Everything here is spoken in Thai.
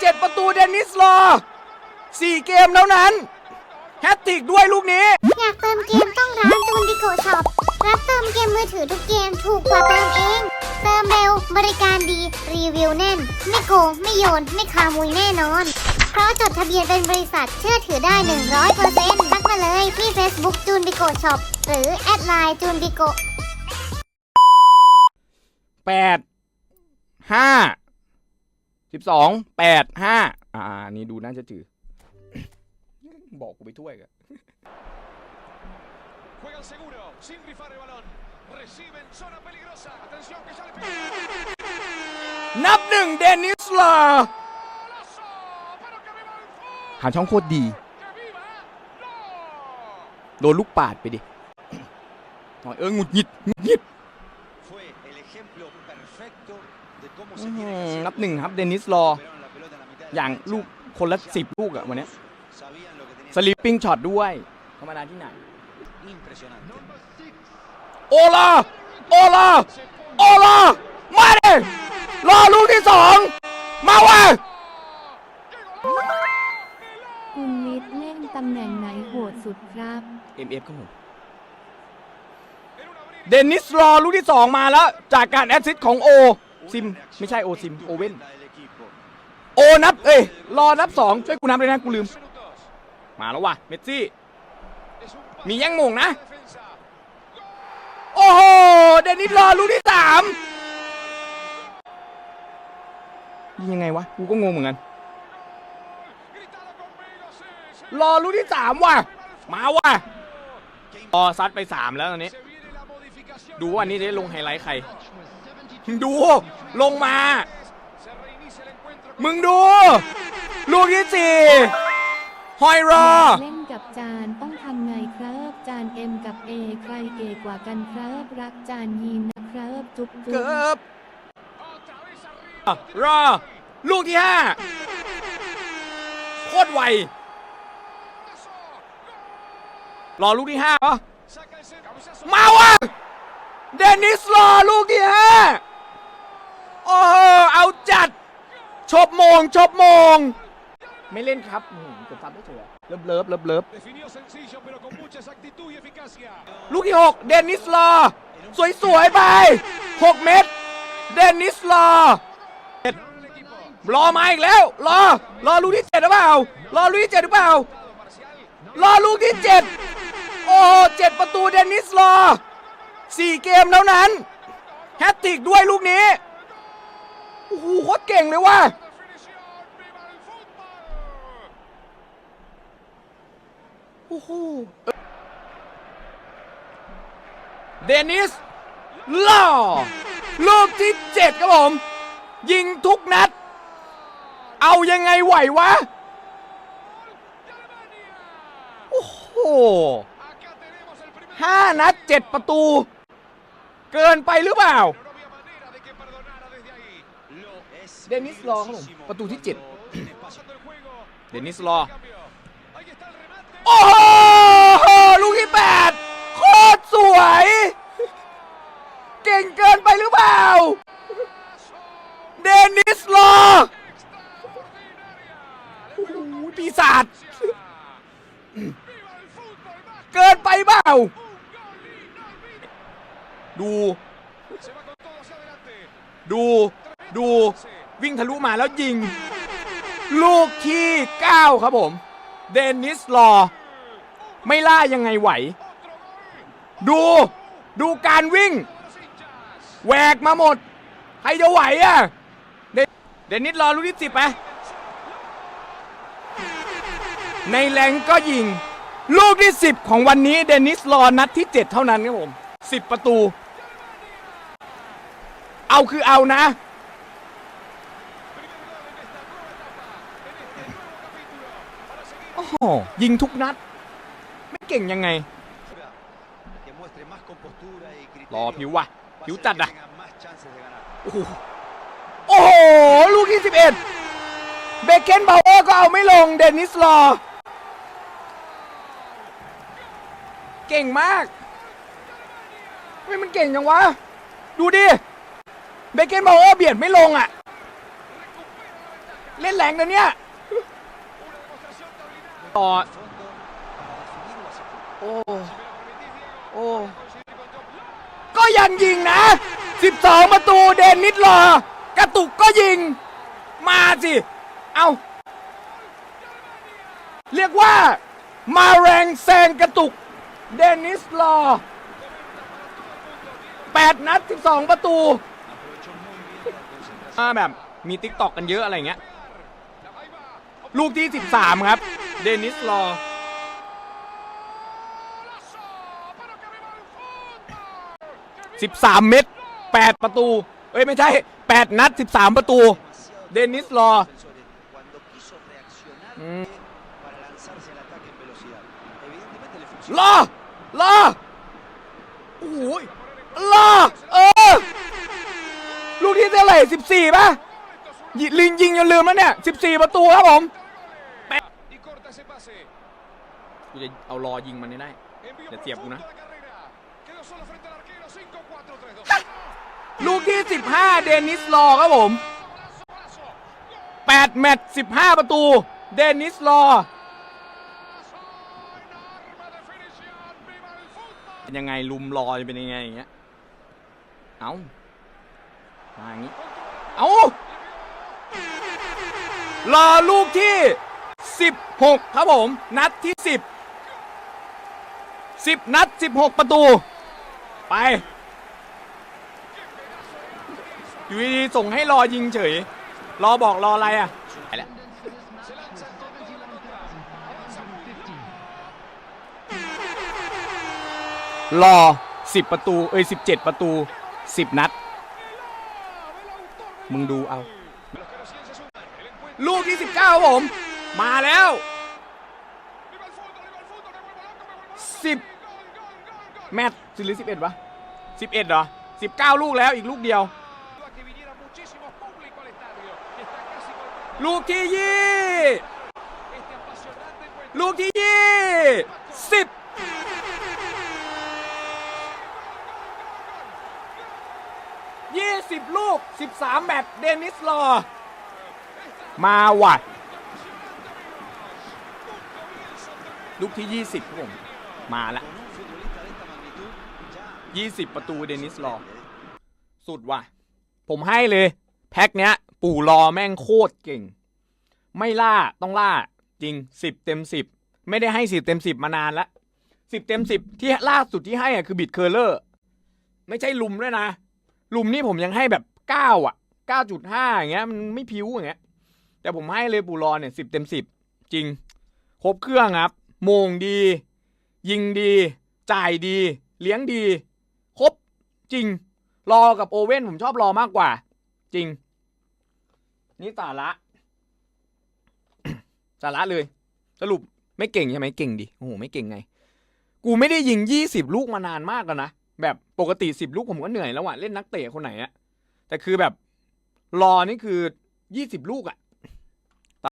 เจ็ดประตูเดนิสลอสี่เกมแล้วนั้น แฮตติกด้วยลูกนี้ อยากเติมเกมต้องร้านจูนบิโกช็อป รับเติมเกมมือถือทุกเกมถูกกว่าเติมเอง เติมเร็ว บริการดี รีวิวแน่น ไม่โกง ไม่โยน ไม่คามุยแน่นอน เพราะจดทะเบียนเป็นบริษัทเชื่อถือได้ 100%ทักมาเลยที่ Facebook จูนบิโกช็อป หรือแอดไลน์จูนบิโกแปดห้า สิบสองแปดห้าอ่าอันนี่ดูน่าจะจือบอกกูไปถ้วยกัน Juega el seguro, sin rifar el balón. Recibe en zona peligrosa. Atención que sale. นับหนึ่งเดนิสลอ ¡Golazo! ¡Pero que viva el fútbol! หาช่องโคตรดี ¡Que viva! ¡No! โดนลูกปาดไปดิ หน่อยเออหงุดหงิดหงุดหงิด Fue el ejemplo perfecto de cómo อื้ se อ tiene หื que อ hacer นับหนึ่งครับเดนิสลอ Recuperaron la pelota en la mitad de la อย่าง cancha. ลูกคนละสิบลูกอะวันเนี้ย Sabían lo que tenían สลิปปิ้งช็อตด้วยธรรมดาที่ไหน impresionante. โอลาโอลาโอลามาดิรอลูกที่สองมาว่ะคุณวิทย์เล่นตำแหน่งไหนโหดสุดครับ MF ครับผมเดนิสรอลูกที่สองมาแล้ว จากการแอสซิสต์ของโอ ซิมไม่ใช่โอซิมโอเว่นโอนับเอ้ยรอนับสองช่วยกูนับเลยนะกูลืม มาแล้วว่ะเมสซี่ มีแย่งโมงนะ โอ้โหเดนิสรอลูกที่สามยิงยังไงวะ กูก็งงเหมือนกัน รอลูกที่สามว่ะ มาว่ะรอซัดไปสามแล้วตอนนี้ ดูว่าอันนี้ได้ลงไฮไลท์ใคร ดู ลงมา Se reinicia el encuentro. มึงดู ลูกที่สี่ฮอยรอ เล่นกับจานต้องทำไงครับจานเอ็มกับเอใครเอกว่ากันครับรักจานยีนนะครับจุ๊บจุ๊เกืบอบ Otra vez arriba. รอ ลูกที่ห้าโคตรไว รอลูกที่ห้าปะ Saca el centro. Cabezazo. มาว่ะเดนิสรอลูกที่ห้าโอ้โหเอาจัด ชบโมงชบโมงไม่เล่นครับอืมกดซับได้เฉยเลิฟเลิฟเลิฟเลิฟ Definió sencillo, pero con mucha exactitud y eficacia. ลูกที่6เดนิสลอสวยๆไป6เมตร เดนิสลอ El equipo. รอมาอีกแล้ว รอ รอลูกที่7หรือเปล่า รอลูกที่7หรือเปล่า รอลูกที่7โอ้เจ็ดประตูเดนิสลอ4เกมแล้วนั้น แฮตติกด้วยลูกนี้ โอ้โหโคตรเก่งเลยว่ะโอ้โหเดนิสล่อลูกที่7ครับผม ยิงทุกนัด เอายังไงไหววะ โอ้โหห้านัดเจ็ดประตู เกินไปหรือเปล่า Lo es Denis Law ครับผม peligrosísimo ประตูที่เจ็ด cuando tiene espacio. Pasando el juego. Denis Law Cambio. Ahí está el remate. โอ้โห ลูกที่แปดโคตรสวย เก่งเกินไปหรือเปล่า เดนิสลอโอ้โหปีศาจ ¡Viva el fútbol! ¡Más เกินไปเปล่า un gol inolvidable! ดู Se va con todo hacia adelante. ดู ดู วิ่งทะลุมาแล้วยิง ลูกที่ 9 ครับผม เดนิสลอ ไม่ล่ายังไงไหว ดูดูการวิ่งแหวกมาหมด ใครจะไหวอะ เดนิสรอลูกที่สิบไหมในแรงก็ยิง ลูกที่ 10 ของวันนี้เดนิสรอนัดที่ 7 เท่านั้นครับผม 10 ประตู เอาคือเอานะ โหยิงทุกนัด ไม่เก่งยังไง รอผิวว่ะ ผิวจัดอะ โอ้โห โอ้โห ลูกที่11เบเกนบาวเออร์ก็เอาไม่ลง เดนิสลอ เก่งมากไม่มันเก่งจังวะ ดูดิ เบเกนบาวเออร์เบียดไม่ลงอะ เล่นแรงนะเนี่ย ต่อ โอ้ โอ้ ก็ยังยิงนะ 12 ประตูเดนนิสรอกระตุกก็ยิง มาสิ เอาเรียกว่า มาแรงแซงกระตุก เดนิสรอ8 นัด 12 ประตูมาแบบมีติ๊กตอกกันเยอะอะไรเงี้ย ลูกที่ 13 ครับ เดนิสลอ13เมตร8ประตู เอ้ย ไม่ใช่8นัด13ประตู เดนิสลอลอลอโอ้ยลอเออ ลูกที่เท่าไหร่สิบป่ะ ลิงยิงจนลืมแล้วเนี่ย14ประตูครับผม กูจะเอารอยิงมันให้ได้ Envío Le tiempo, profundo ¿no? a la carrera. Quedó solo frente al arquero. 5, 4, 3, 2. ลูกที่ 15 เดนิสรอครับผม 8 แมตช์15 ประตู เดนิสรอเป็นยังไงลุมรอจะเป็นยังไงอย่างเงี้ย เอามาอย่างงี้ เอารอลูกที่ 16 ครับผม นัดที่ 10 10 นัด 16 ประตู ไป อยู่ดีๆส่งให้รอยิงเฉย รอบอกรออะไรอะไปแล้วรอ 10 ประตู เอ้ย 17 ประตู 10 นัด มึงดูเอา ลูกที่ 19ครับผม มาแล้ว 10 แมตช์หรือ11วะ11เหรอ 19 ลูกแล้วอีกลูกเดียว ลูกที่ยี่ลูกที่ยี่สิบยี่สิบลูก 13 แมตช์เดนิสลอ มาว่ะ ลูกที่ยี่สิบครับผม มาละ Con un futbolista de esta magnitud, ya ยี่สิบประตูเดนิสรอสุดว่ะ ผมให้เลย แพ็คเนี้ย ปู่รอแม่งโคตรเก่ง ไม่ล่าต้องล่าจริงสิบเต็มสิบไม่ได้ให้สิบเต็มสิบมานานละสิบเต็มสิบที่ล่าสุดที่ให้อะคือบิดเคอร์เลอร์ ไม่ใช่ลุมด้วยนะ ลุมนี่ผมยังให้แบบเก้าอะเก้าจุดห้าอย่างเงี้ยมันไม่พิ้วอย่างเงี้ยแต่ผมให้เลยปู่รอเนี่ยสิบเต็มสิบจริง ครบเครื่องครับ โมงดี ยิงดี จ่ายดี เลี้ยงดี ครบ จริง รอกับโอเว่นผมชอบรอมากกว่า จริง นี่สาระสาระเลย สรุปไม่เก่งใช่ไหมเก่งดิโอ้โหไม่เก่งไง กูไม่ได้ยิงยี่สิบลูกมานานมากแล้วนะแบบปกติสิบลูกผมก็เหนื่อยแล้วอะเล่นนักเตะคนไหนอะแต่คือแบบรอนี่คือยี่สิบลูกอะ